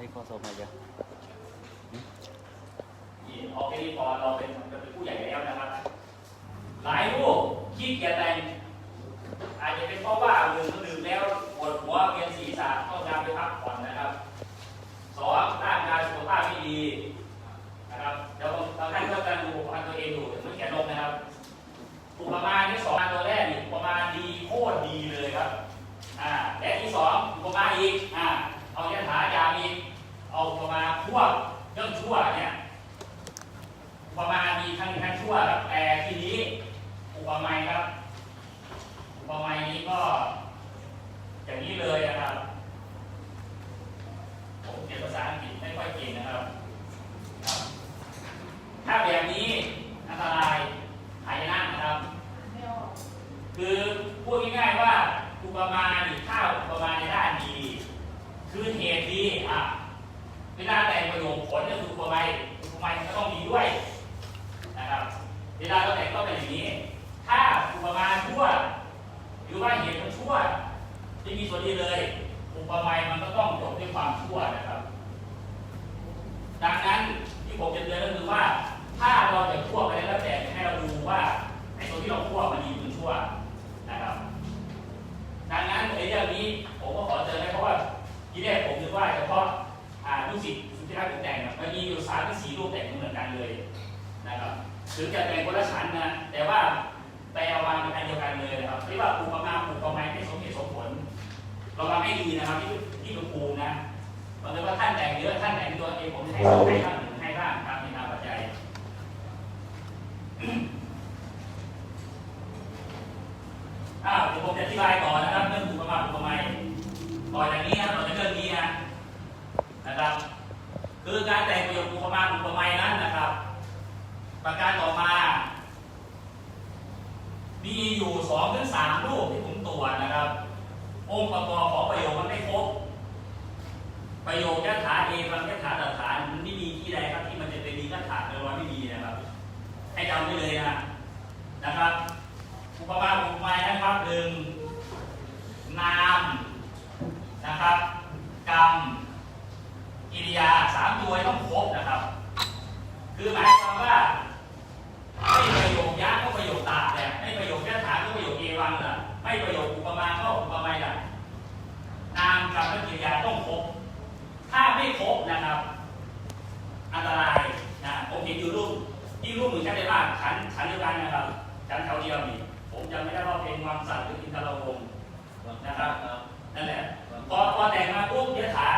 จังไรก็สมัยเดียวที่ออกแค่นี้พอเราเป็นเราเป็นผู้ใหญ่แล้วนะครับ หลายลูกขี้เกียจแต่งอาจจะเป็นเพราะว่าหนึ่งดื่มแล้วปวดหัวเวียนศีรษะต้องการไปพักผ่อนนะครับสองร่างกายสุขภาพไม่ดีนะครับเดี๋ยวบางท่านก็จะดูอุปกรณ์ตัวเองอยู่เหมือนแขนนกนะครับอุปมาที่สองตัวแรกนี่อุปมาดีโคตรดีเลยครับอ่าและที่สองอุปมาอีกอ่าเอายถายามี เอาอุปมาพวกเรื่องชั่วเนี่ยอุปมามีทั้งทั้งชั่วครับแต่ทีนี้อุปมาครับ อุปมานี้ก็ อย่างนี้เลยนะครับผมเขียนภาษาอังกฤษไม่ค่อยเก่งนะครับครับ ถ้าแบบนี้อันตรายหายนะนะครับ คือพูดง่ายๆว่าอุปมาหรือข้าวอุปมาในด้านดี คือเหตุดีอะ เวลาแต่งประโยคผลก็คืออุปมาอุปมาก็ต้องดีด้วยนะครับเวลาเราแต่งก็เป็นอย่างนี้ ถ้าอุปมาชั่ว หรือว่าเหตุมันชั่วจะมีส่วนดีเลย อุปมามันก็ต้องจบด้วยความชั่วนะครับ ดังนั้นที่ผมจะเตือนก็คือว่า ถ้าเราจะคั่วไปแล้วแต่ให้เราดูว่าไอ้ตัวที่เราคั่วมันดีหรือชั่วนะครับ ดังนั้นในเรื่องนี้ผมก็ขอเตือนนะเพราะว่าทีแรกผมนึกว่าเฉพาะ ลูกศิษย์สุทธิรัตน์ถึงแต่งนะมันมีอยู่สามสี่รูปแต่งเหมือนกันเลยนะครับถึงจะเป็นคนละชั้นนะแต่ว่าแปลวางเป็นอันเดียวกันเลยนะครับที่ว่าปูประมาณปูประมาณให้สมเหตุสมผลเราทำให้ดีนะครับที่ที่หลวงปู่นะบางทีว่าท่านแต่งเยอะท่านแต่งตัวเองผมให้ให้บ้างหนึ่งให้บ้างตามในตามปัจจัยอ้าวเดี๋ยวผมจะอธิบายต่อนะมาณปลูกประมาณต่อจากนี้นะต่อจากเรื่องนี้นะนะครับ คือ การแต่งประโยคปลูกปมาณปลูกประมาณนั้นนะครับ ประการต่อมา มีอยู่สองถึงสามรูปที่ผมตรวจนะครับ องค์ประกอบของประโยคมันไม่ครบ ประโยคยถาเอวังยถาตถามันไม่มีที่ใดครับที่มันจะเป็นดียถาเป็นวันไม่มีนะครับ ให้จำไว้เลยนะนะครับอุปมาอุปไมยนะครับหนึ่งนามนะครับกรรม กิริยาสามตัวต้องครบนะครับ คือหมายความว่าไม่ประโยคยักษก็ประโยคตาเนี่ยไม่ประโยคยถาก็ประโยคเอวังล่ะไม่ประโยคอุปมาก็อุปไมยล่ะนามกรรมและกิริยาต้องครบ ถ้าไม่ครบนะครับ อันตรายนะผมเห็นอยู่รูปที่รูปเหมือนกันเลยว่าชั้นชั้นเดียวกันนะครับชั้นแถวเดียวนี่ผมจำไม่ได้ว่าเป็นวังสัตว์หรืออินทรวงศ์นะครับนั่นแหละพอพอแต่งมาปุ๊บยถา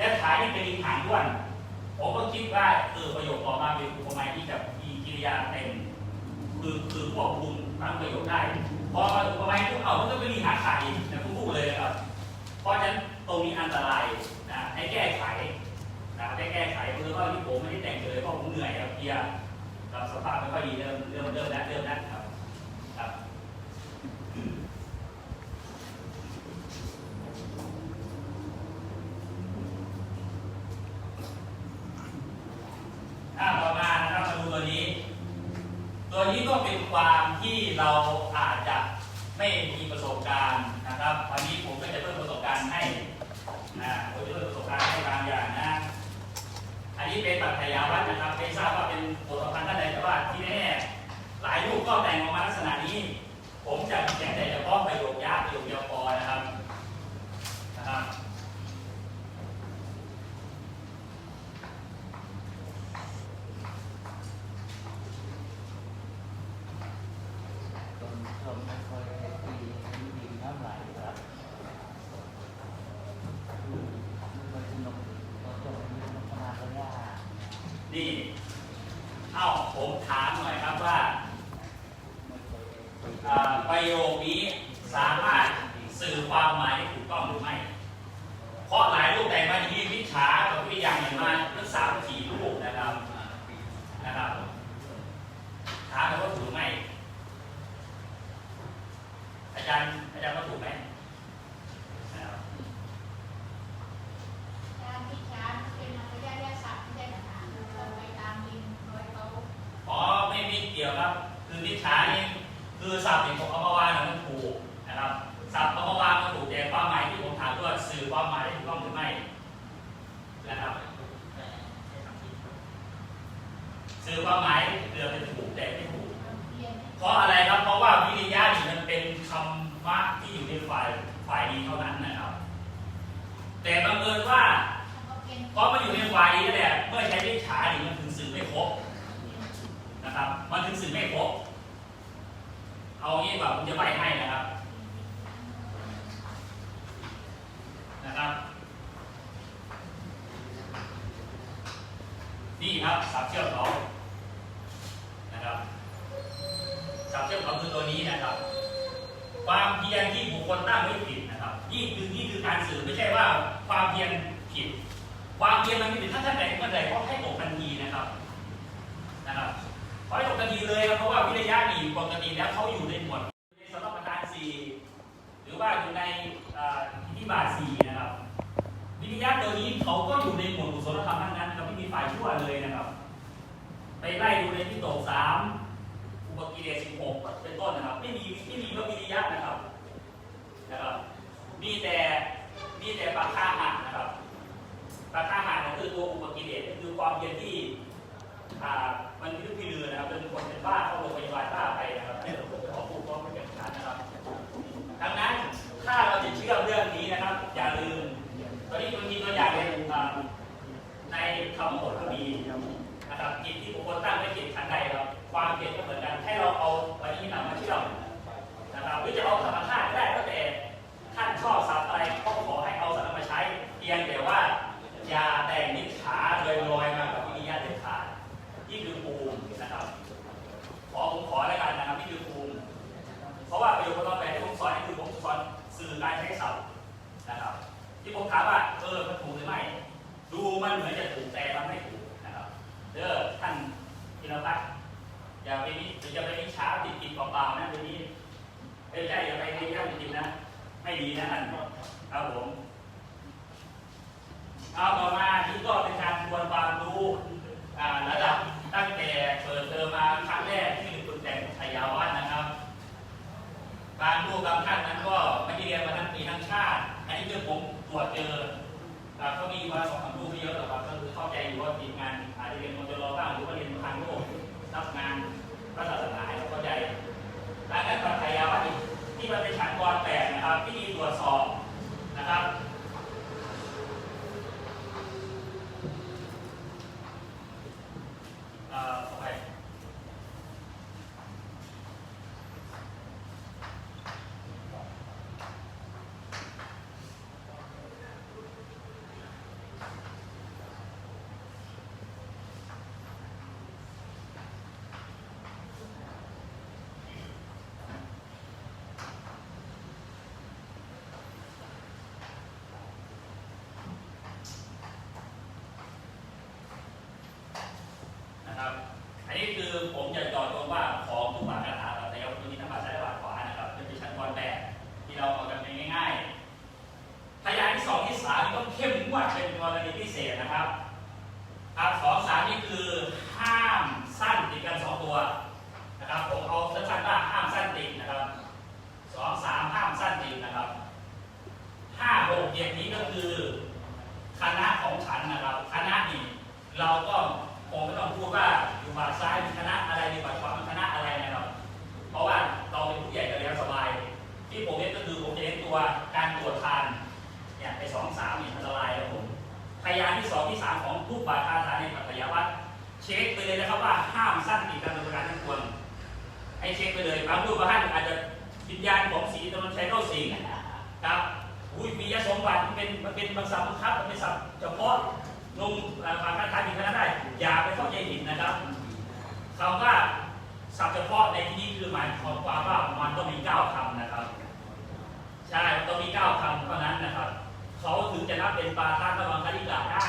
ยถานี่เป็นลิงหางด้วน ผมก็คิดว่าเออประโยคออกมาเป็นอุปมาที่แบบมีกิริยาเต็มคือคือควบคุมทั้งประโยคได้ พอมาอุปมาปุ๊บเอามันก็ไม่มีหาขายนะคุณพูดเลยนะครับ เพราะฉะนั้นตรงนี้อันตรายนะให้แก้ไขนะให้แก้ไขเพราะว่าที่ผมไม่ได้แต่งเลยเพราะผมเหนื่อยครับเพลียกับสภาพไม่ค่อยดีเริ่มเริ่มเริ่มแล้วเริ่มแล้วครับครับอ่าต่อมานะครับมาดูตัวนี้ ตัวนี้ก็เป็นความที่เราอาจจะไม่มีประสบการณ์นะครับวันนี้ผมก็จะเพิ่มประสบการณ์ให้นะผมจะเพิ่มประสบการณ์ให้บางอย่างนะ อันนี้เป็นปัจจัยวัดนะครับไม่ทราบว่าเป็นบทพันธ์ท่านใดแต่ว่าที่แน่ๆหลายรูปก็แต่งออกมาลักษณะนี้ ผมจะเขียนแต่เฉพาะประโยคยากประโยคเดียวพอนะครับนะครับ ตอนชมไม่ค่อยดีดีน้ำไหลครับมันสนุกตอนชมมันสนุกขนาดเลยอะ นี่ คือมิจฉานี่คือสับท์อย่างผมเอามาวางนะมันถูกนะครับสับท์เอามาวามันถูกแต่ความหมายที่ผมถามว่าสื่อความหมายถูกต้องหรือไม่นะครับสื่อความหมายเรือเป็นถูกแต่ไม่ถูกเพราะอะไรครับเพราะว่าวิริยะนี่มันเป็นคำว่าที่อยู่ในฝ่ายฝ่ายดีเท่านั้นนะครับ แต่บังเอิญว่าเพราะมันอยู่ในฝ่ายนี้แหละเมื่อใช้ เอางี้แบบผมจะใบให้นะครับ นะครับ นี่ครับสับเชือกเขานะครับสับเชือกเขาคือตัวนี้นะครับ ความเพียรที่บุคคลตั้งไว้ผิดนะครับ นี่คือนี่คือการสื่อไม่ใช่ว่าความเพียรผิด ความเพียรมันม่ผิดถ้าท่านใดเมื่อใดก็ให้ตกทันทีนะครับ นะครับ ขอให้ตกทันทีเลยครับเพราะว่าวิทยานี่ปกติแล้วเขาอยู่ในหมวดในสำนักประธานสี่หรือว่าอยู่ในอิทธิบาทสี่นะครับวิทยาตัวนี้เขาก็อยู่ในหมวดกุศลธรรมทั้งนั้นครับไม่มีฝ่ายชั่วเลยนะครับ ไปไล่ดูในที่ตกสามอุปกิเลสสิบหกเป็นต้นนะครับ ไม่มีไม่มีพระวิทยานะครับนะครับมีแต่มีแต่ปากข้าหักนะครับปากข้าหักก็คือตัวอุปกิเลสคือความเพียรที่ อ่ามันพิลึกพิลือนะครับเป็นคนเป็นบ้าเข้าโรงพยาบาลบ้าไปนะครับให้เราขอพูดก็ไม่เป็นการนะครับดังนั้นถ้าเราจะเชื่อเรื่องนี้นะครับ อย่าลืม ตอนนี้มันมีตัวอย่างในในคำบทก็มีนะครับจิตที่บุคคลตั้งไว้จิตขันใดครับ ความเพียรก็เหมือนกันให้เราเอาวันนี้นำมาเชื่อมนะครับหรือจะเอา ถามว่าเออมันถูกหรือไม่ ดูมันเหมือนจะถูกแต่มันไม่ถูกนะครับเด้อท่านพิรพัฒน์อย่าไปนิอย่าไปนิช้าติดกินเปล่าๆนะเดี๋ยวนี้ไม่ใช่อย่าไปนิย่ำจริงๆนะ ไม่ดีนะท่านครับผมเอาต่อมาที่ก็เป็นการทวนความรู้อ่าระดับตั้งแต่เปิดเทอมมาครั้งแรกที่คุณแต่งไทยาวัฒน์นะครับการรู้บางท่านนั้นก็ไม่ได้เรียนมาทั้งปีทั้งชาติ อันนี้คือผม ตรวจเจออ่าก็มีมาสองสามรูปไม่เยอะหรอกครับก็คือเข้าใจอยู่ว่าทีมงานอาจจะเรียนมจรบ้างหรือว่าเรียนทางโลกรับงานพระศาสนาให้เราเข้าใจและการปัจจัยาวัฒน์ที่มันเป็นฉันกรแปดนะครับที่มีตรวจสอบ เอ่อขอไปนะครับ อันนี้คือผมจะเจอดตรงว่าของทุกบาทคาถาแต่แล้วตัวนี้ทั้งบาทซ้ายและบาทขวานะครับเป็นชั้นกรแบบที่เราเอากันง่ายๆพยานที่สองที่สามนี่ต้องเข้มงวดเป็นกรณีพิเศษนะครับครับสองสามนี่คือห้ามสั้นติดกันสองตัวนะครับผมเอาสั้นๆว่าห้ามสั้นติดนะครับสองสามห้ามสั้นติดนะครับห้าหกเจ็ดนี้ก็คือ คณะของฉันนะครับ คณะนี่เราก็คงไม่ต้องพูดว่าอยู่บาทซ้ายมีคณะอะไรมีบาทขวามีคณะอะไรนะครับ เพราะว่าเราเป็นผู้ใหญ่กันแล้วสบาย ที่ผมเน้นก็คือผมจะเน้นตัวการตรวจทานเนี่ยไอ้สองสามนี่อันตรายครับผมพยานที่สองที่สามของทุกบาทคาถาในปัตยวัตรเช็คไปเลยนะครับว่าห้ามสั้นติดกันโดยประการทั้งปวงให้เช็คไปเลยบางรูปบางท่านอาจจะ วิญญาณของสีตะวันชัยเข้าสิงครับอุ้ยมียสมบัติมันเป็นมันเป็นบางศัพท์บังคับมันเป็นศัพท์เฉพาะลงอ่าบางคาถามีคณะได้ อย่าไปเข้าใจผิดนะครับคำว่าศัพท์เฉพาะในที่นี้คือหมายความว่ามันต้องมีเก้าคำนะครับใช่มันต้องมีเก้าคำเท่านั้นนะครับเขาถึงจะนับเป็นปาทานระวังคณิกาได้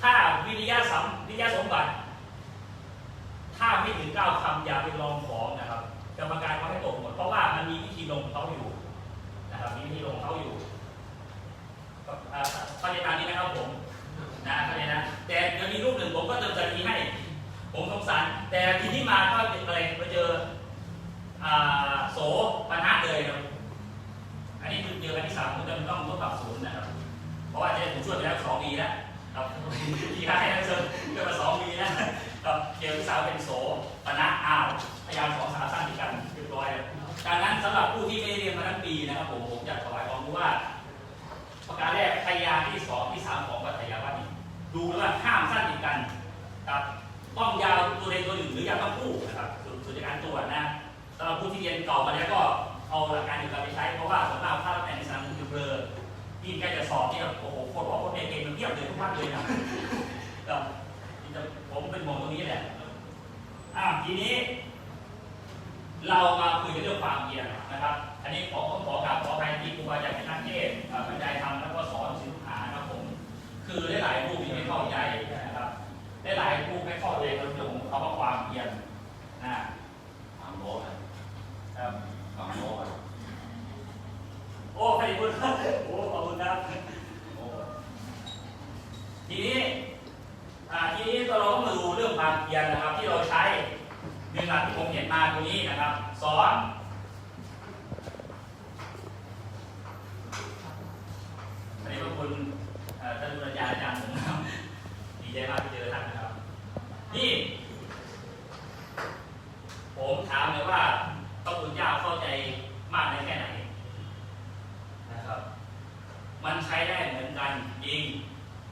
ถ้าวิริยะสัมวิริยะสมบัติ ถ้าไม่ถึงเก้าคำอย่าไปลองของนะ กรรมการเขาให้ตกหมด เพราะว่ามันมีวิธีลงเขาอยู่นะครับมีวิธีลงเขาอยู่ก็อ่าเข้าใจตามนี้นะครับผมนะเข้าใจนะแต่เดี๋ยวมีรูปหนึ่งผมก็เติมสถีให้ ผมสงสารแต่ทีนี้มาก็เป็นอะไรมาเจอ ทีนี้ เรามาคุยกันเรื่องความเพียรนะครับ อันนี้ขอขอขอกราบขออภัยที่ครูบาอาจารย์เป็นนักเทศน์อ่าบรรยายธรรมแล้วก็สอนศิลปะนะครับผม คือหลายๆรูปที่ไม่เข้าใจนะครับหลายๆรูปไม่เข้าใจเรื่องของคำว่าความเพียรนะถามโน้ตครับถามโน้ตโอ้ใครพูดครับโอ้ขอบคุณครับโน้ตทีนี้อ่าทีนี้เราก็มาดูเรื่องความเพียรนะครับ ที่เราใช้ หนึ่งหลักที่ผมเห็นมาตรงนี้นะครับสอนอันนี้ขอบคุณท่านอาจารย์อาจารย์ผมนะครับดีใจมากที่เจอท่านนะครับนี่ ผมถามเลยว่าพระคุณเจ้าเข้าใจมากในแค่ไหนนะครับ มันใช้ได้เหมือนกันจริง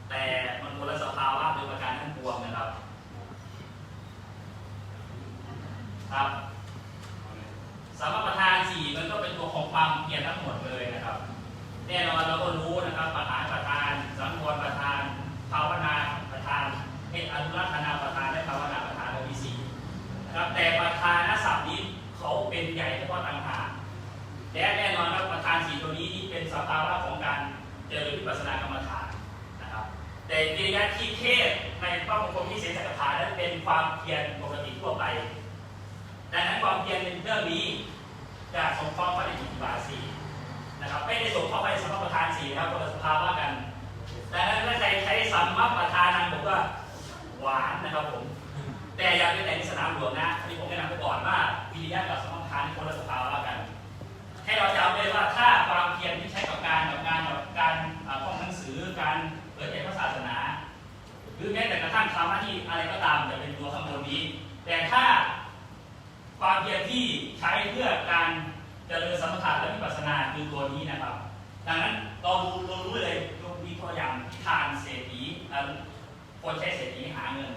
แต่มันคนละสภาวะโดยประการทั้งปวงนะครับ ครับสามประธานสี่มันก็เป็นตัวของความเพียรทั้งหมดเลยนะครับ แน่นอนเราก็รู้นะครับประธานประธาน สังวรประธาน ภาวนาประธานเอตอนุรักษนาประธานและภาวนาประธานเรามีสี่นะครับ แต่ประธานศัพท์นี้เขาเป็นใหญ่เฉพาะต่างหากและแน่นอนครับประธานสี่ตัวนี้นี่เป็นสภาวะของการเจริญวิปัสสนากรรมฐานนะครับ แต่กิริยาที่เทศ ในพระมงคลที่เสสกถานั้นเป็นความเพียรปกติทั่วไป ดังนั้นความเพียรในเรื่องนี้จะสงเคราะห์พระในอิทธิบาสีนะครับไม่ได้สงเคราไปสัมมาประธานสี่นะครับคนละสภาวะกันดังนั้นถ้าใครใช้สัมมาประธานังผมว่าหวานนะครับผม แต่อย่าไปแต่งสนามหลวงนะอันนี้ผมแนะนำไปก่อนว่าวิริยะกับสมมาประธานคนละสภาวะกัน ให้เราจำไว้ว่าถ้าความเพียรที่ใช้กับการกับการอ่าท่องหนังสือการเผยแผ่พระศาสนา หรือแม้แต่กระทั่งทำหน้าที่อะไรก็ตามจะเป็นตัวข้างบนนี้ แต่ถ้าความเพียรที่ใช้เพื่อการเจริญสมถะและวิปัสสนาคือตัวนี้นะครับ ดังนั้นเรารู้เรารู้เลยยกมีตัวอย่างทานเศรษฐีคนใช้เศรษฐีหาเงิน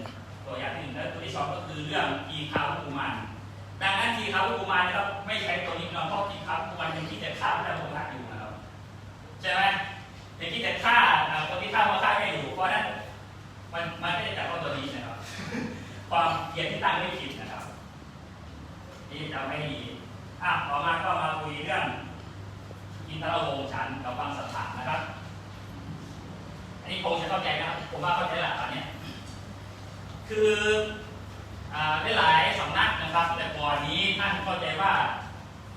ตัวอย่างที่หนึ่งและตัวที่สองก็คือเรื่องทีคาวุกุมารดังนั้นทีคาวุกุมารนะครับไม่ใช้ตัวนี้เราเพราะทีคาวุกุมารยังคิดแต่ฆ่าพระเจ้าพระอยู่นะครับใช่ไหมยังคิดแต่ฆ่าคนที่ฆ่าพระฆ่าไม่อยู่เพราะฉะนั้น มันมันไม่ได้จับว่าตัวนี้นะครับ ความเพียรที่ตั้งไม่ผิดนะครับ นี่จำไม่ดีอะต่อมาก็มาคุยเรื่องอินทรวงศ์ฉันกับฟังสัทธานะครับ อันนี้คงจะเข้าใจนะครับ ผมว่าเข้าใจแหละตอนนี้คืออ่าหลายๆสำนักนะครับ แต่ก่อนนี้ท่านเข้าใจว่า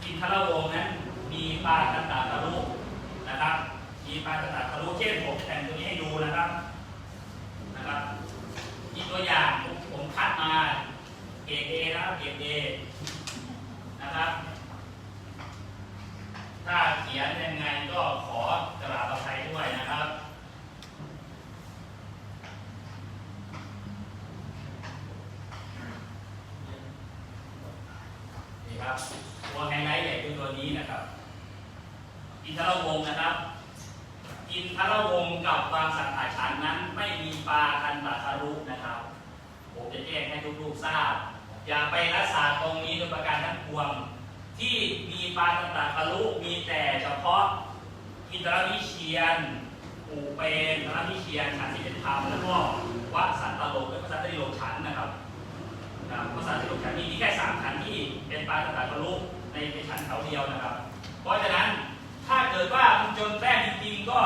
อินทรวงนั้นมีปาตันตาทะลุนะครับ มีปาตันตาทะลุเช่นผมแต่งตัวนี้ให้ดูนะครับ นะครับมีตัวอย่างผมผมคัดมาเกรดเอนะครับเกรดเอนะครับ ถ้าเขียนยังไงก็ขอกราบอภัยด้วยนะครับนี่ครับตัวไฮไลท์ใหญ่คือตัวนี้นะครับอินทรวงนะครับ อินทรวงศ์กับบางสังขารฉันนั้นไม่มีปาคันตาคารุนะครับ ผมจะแจ้งให้ทุกๆทราบ อย่าไปรักษาตรงนี้โดยประการทั้งปวง ที่มีปาคันตาคารุมีแต่เฉพาะอินทรวิเชียนปูเป็นอินทรวิเชียนฉันที่เป็นธรรมแล้วก็วัดสันตโลกและพระสันตโลกฉันนะครับนะครับพระสันตโลกฉันมีมีแค่สามฉันที่เป็นปาคันตาคารุในในฉันเขาเดียวนะครับ เพราะฉะนั้น เกิดว่าคุณจนแป้งจริงๆก็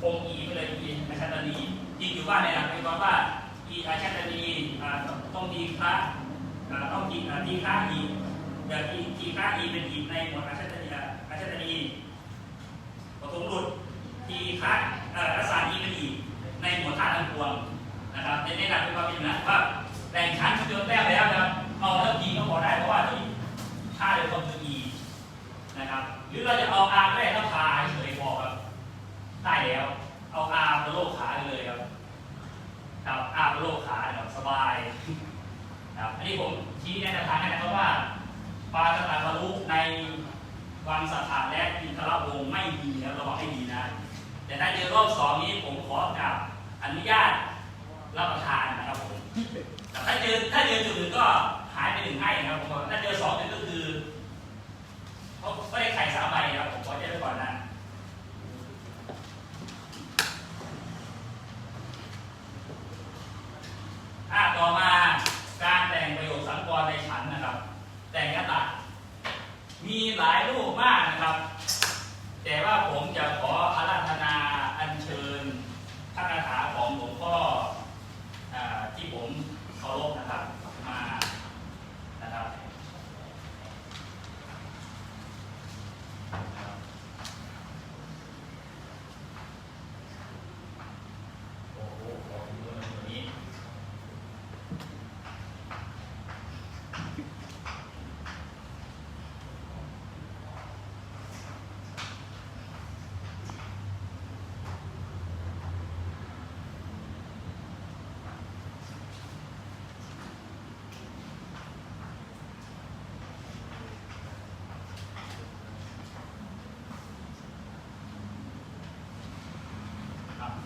คงอีไปเลยอีอาชาตนีจริงอยู่ว่าในหลักเป็นความว่าอีอาชาตนีต้องทีพระอ่าต้องทีอ่าทีฆาอีอย่างทีทีฆาอีเป็นอีในหมวดอาชาตนีอาชาตนีปฐมหลุดทีฆาเอ่อรักษาอีเป็นอีในหมวดธาตุทั้งปวงนะครับในในหลักเป็นความเป็นนะว่าแต่งชั้นจนแต้มแล้วนะเอาแล้วอีก็พอได้เพราะว่าที่ธาตุเดียวกันคืออีนะค รือเราจะเอาอาแรกแล้วพาเฉยพอครับได้แล้ว เอาอาร์มาโลกขาเลยครับครับอาร์มาโลกขาแบบสบายครับอันนี้ผมชี้แนะทางให้นะครับว่าปาสตาบรรลุในวังสัทธาและอินทรวงไม่มีนะระวังให้ดีนะ แต่ถ้าเจอรอบสองนี้ผมขอกับอนุญาตรับประทานนะครับผมแต่ถ้าเจอถ้าเจอจุดอื่นก็หายไปหนึ่งให้นะครับผมถ้าเจอสอง ต่อมาการแต่งประโยคสังกรในฉันนะครับ แต่งกระตัดมีหลายรูปมากนะครับ แต่ว่าผมจะขอ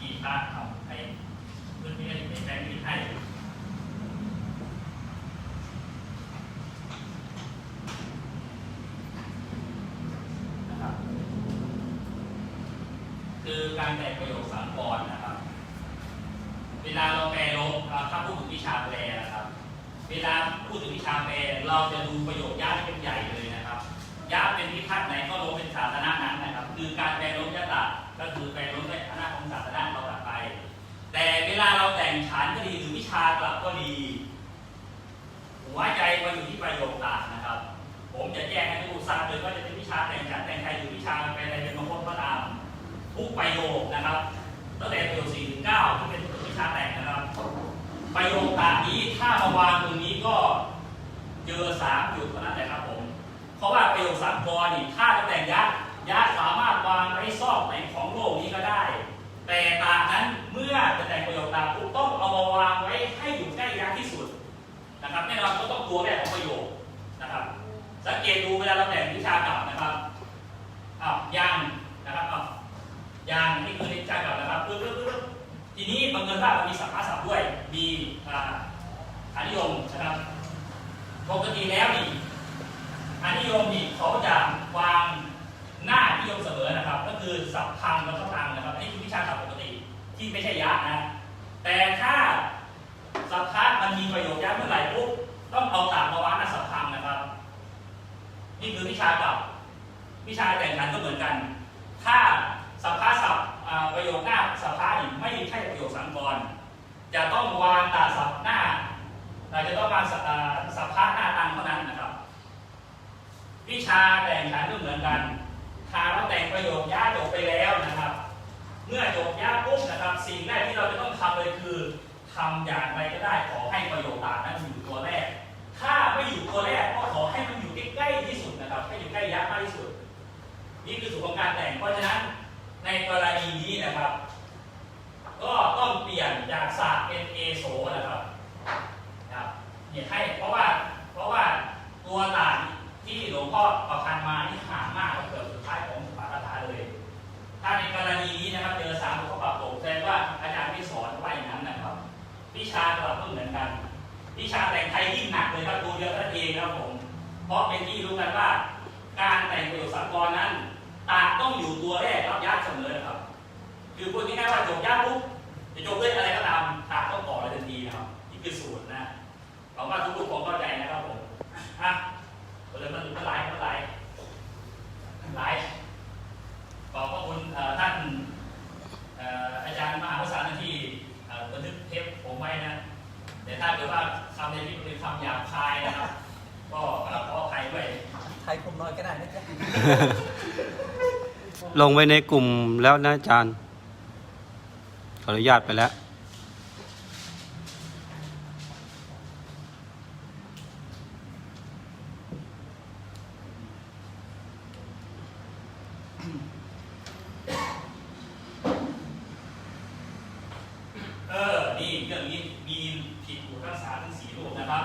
กีตาร์ทำให้เพื่อนไม่ได้ไม่ได้ม่ให้ะครับ คือการแต่งประโยคสามกรนะครับ เวลาเราแปลลบอ่าถ้าพูดถึงวิชาแปลนะครับ เวลาพูดถึงวิชาแปลเราจะดูประโยคยากเป็นใหญ่เลยนะครับยากเป็นวิพัฒน์ไหนก็ลบเป็นศาสนานั้นนะครับ คือการแปลลบยตะก็คือแปลลบด้วยคณะของศาสนาเรากลับไป แต่เวลาเราแต่งฐานก็ดีหรือวิชากลับก็ดี หัวใจมันอยู่ที่ ประโยคตากนะครับ ผมจะแยกให้ทุกทราบเลยว่าจะเป็นวิชาแต่งฉันแต่งใครหรือวิชาเป็นอะไรเป็นมงคลก็ตามทุกประโยคนะครับตั้งแต่ประโยค4ถึง9ที่เป็นวิชาแต่งนะครับ ประโยคตามนี้ถ้ามาวางตรงนี้ก็เจอสามจุดเท่านั้นแหละครับผมเพราะว่าประโยคสามกรนี่ถ้าจะแต่งยักษ์ยักษ์สามารถวางไว้ซอกไหนของโลกนี้ก็ได้ แต่ตานั้นเมื่อจะแต่งประโยคตามปุ๊บต้องเอามาวางไว้ให้อยู่ใกล้ยักษ์ที่สุด นะครับแน่นอนก็ต้องตัวแรกของประโยคนะครับ สังเกตดูเวลาเราแต่งวิชากลับนะครับอ้าวยังนะครับอ้าวยังนี่คือวิชากลับนะครับปึ๊บปึ๊บปึ๊บทีนี้บังเอิญว่ามันมีสัมภาษณ์ด้วย มีอ่าอานิยมนะครับปกติแล้วนี่อานิยมนี่เขาจะวางหน้านิยมเสมอนะครับ ก็คือสัพพังแล้วก็ตังนะครับนนี้คือวิชาศัพท์ปกติที่ไม่ใช่ยะนะแต่ถ้า สัพพะมันมีประโยคยะเมื่อไหร่ปุ๊บต้องเอาตามมาวางหน้าสัพพังนะครับ นี่คือวิชาเกับวิชาแต่งขันก็เหมือนกัน ถ้าสัพพะสัพประโยคหน้าสัพพะนี่ไม่ใช่ประโยคสังกรจะต้องวางตาสัพหน้าเราจะต้องวางสัพอ่าสัพพะหน้าตังเท่านั้นนะครับ วิชาแต่งขันก็เหมือนกันถ้าเราแต่งประโยคยะจบไปแล้วนะครับ เมื่อจบยะปุ๊บนะครับ สิ่งแรกที่เราจะต้องทำเลยคือ ทำอย่างไรก็ได้ขอให้ประโยคตานั้นอยู่ตัวแรก ถ้าไม่อยู่ตัวแรกก็ขอให้มันอยู่ใกล้ๆที่สุดนะครับให้อยู่ใกล้ยักษ์มากที่สุด นี่คือสูตรของการแต่ง เพราะฉะนั้นในกรณีนี้นะครับ ก็ต้องเปลี่ยนจากศาสตร์เป็นเอโสนะครับครับเนี่ยให้เพราะว่าเพราะว่าตัวต่างที่หลวงพ่อประพันธ์มานี่ห่างมากกว่าเกือบสุดท้ายของสุภาคาเลย ถ้าในกรณีนี้นะครับเจอสามหลวงพ่อปรับโปร่งแสดงว่าอาจารย์ไม่สอนว่าอย่างนั้นนะ วิชาตลับก็เหมือนกัน วิชาแต่งไทยยิ่งหนักเลยครับดูเดียวท่านเองครับผม เพราะเป็นที่รู้กันว่า การแต่งประโยคสักรนั้นตาต้องอยู่ตัวแรกรับยักษ์เสมอครับ คือพูดง่ายๆว่าจบยักษ์ปุ๊บจะจบด้วยอะไรก็ตามตาต้องต่อเลยทันทีนะครับนี่คือสูตรนะหวังว่าทุกๆคงเข้าใจนะครับผมอะเลยมันมันหลายมันหลายหลายขอบพระคุณเอ่อท่านเอ่ออาจารย์มหาภาษาหน้าที่เอ่อบันทึกเทปผมไว้นะ แต่ถ้าเกิดว่าคำในที่เป็นคำหยาบคายนะครับ ก็ขออภัยด้วย ไทยผมน้อยก็ได้นะจ๊ะ ลงไว้ในกลุ่มแล้วนะอาจารย์ ขออนุญาตไปแล้ว เออ นี่เรื่องนี้มีผิดอยู่ทั้งสามทั้งสี่รูปนะครับ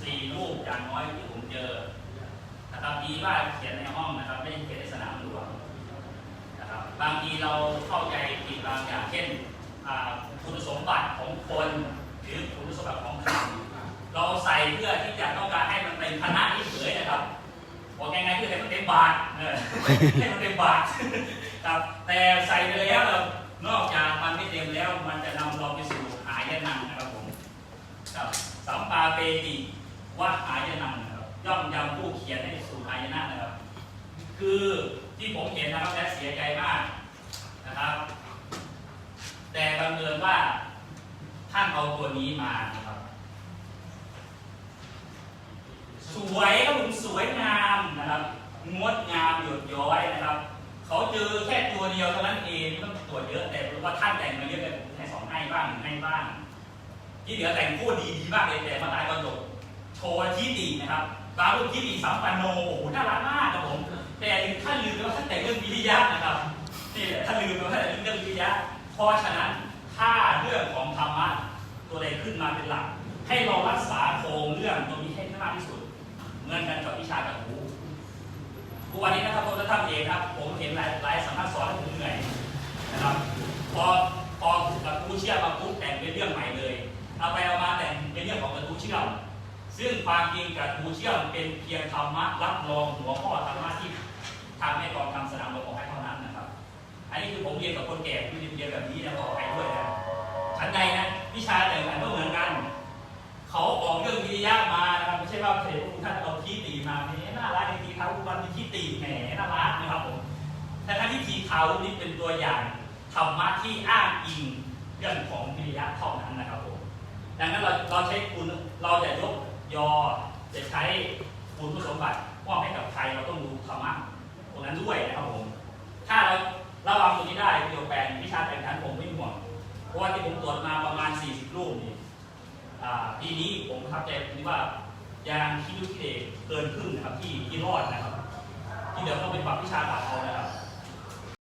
สี่รูปอย่างน้อยที่ผมเจอ นะครับดีว่าเขียนในห้องนะครับ ไม่ได้เขียนในสนามหลวงนะครับบางทีเราเข้าใจผิดบางอย่างเช่นอ่าคุณสมบัติของคนหรือคุณสมบัติของคำ เราใส่เพื่อที่จะต้องการให้มันเป็นคณะเฉยๆนะครับบอกยังไงเพื่อให้มันเต็มบาทเออให้มันเต็มบาทครับแต่ใส่ไปแล้วเรานอกจากมันไม่เต็มแล้ว มันจะนำเราไปสู่หายนะนะครับผมครับสัมปาเปติวัดหายนะนะครับย่อมยำผู้เขียนให้สู่หายนะนะครับ คือที่ผมเห็นนะครับและเสียใจมากนะครับ แต่บังเอิญว่าท่านเอาตัวนี้มานะครับ สวยครับผมสวยงามนะครับงดงามหยดย้อยนะครับเขาเจอแค่ตัวเดียวเท่านั้นเองไม่ต้องตรวจเยอะแต่ว่าท่านแต่งมาเยอะแต่ผมให้สองให้บ้างหนึ่งให้บ้างที่เหลือแต่งพูดดีดีมากเลยแต่มาตายก็จบโชว์ทิตินะครับตามรูปทิติสัมปันโนโอ้โหน่ารักมากครับผมแต่ท่านลืมไปว่าท่านแต่งเรื่องวิริยะนะครับนี่แหละท่านลืมไปว่าท่านแต่งเรื่องวิริยะเพราะฉะนั้นถ้าเรื่องของธรรมะตัวใดขึ้นมาเป็นหลัก ให้เรารักษาโครงเรื่องตรงนี้ให้มากที่สุด เหมือนกันกับวิชากับหูทุกวันนี้นะครับผมจะทำเองครับ ผมเห็นหลายหลายสำนักสอนแล้ผมเหนื่อยนะครับ พอพอกับผู้เชื่อมาปุ๊บแต่งเป็นเรื่องใหม่เลย เอาไปเอามาแต่งเป็นเรื่องของกระทู้เชื่อมซึ่งความจริงกระทู้เชื่อมเป็นเพียงธรรมะรับรองหัวข้อธรรมะที่ทำให้กองทำสนามหลวงของให้เท่านั้นนะครับ อันนี้คือผมเรียนกับคนแก่ที่เรียนแบบ ถ้าที่ทีเขานี่เป็นตัวอย่างธรรมะที่อ้างอิงเรื่องของวิทยาเท่านั้นนะครับผมดังนั้นเราเราใช้คุณเราจะยกยอจะใช้คุณสมบัติมอบให้กับใครเราต้องดูธรรมะตรงนั้นด้วยนะครับผมถ้าเราระวังตรงนี้ได้ประโยคแปลงวิชาแต่งขันผมไม่ห่วงเพราะว่าที่ผมตรวจมาประมาณ 40 รูปนี่ปีนี้ผมประทับใจตรงที่ว่ายางคิดดูคิดเดเกินครึ่งนะครับที่ที่รอดนะครับ ที่เดี๋ยวต้องไปปรับวิชาตัดเอานะครับ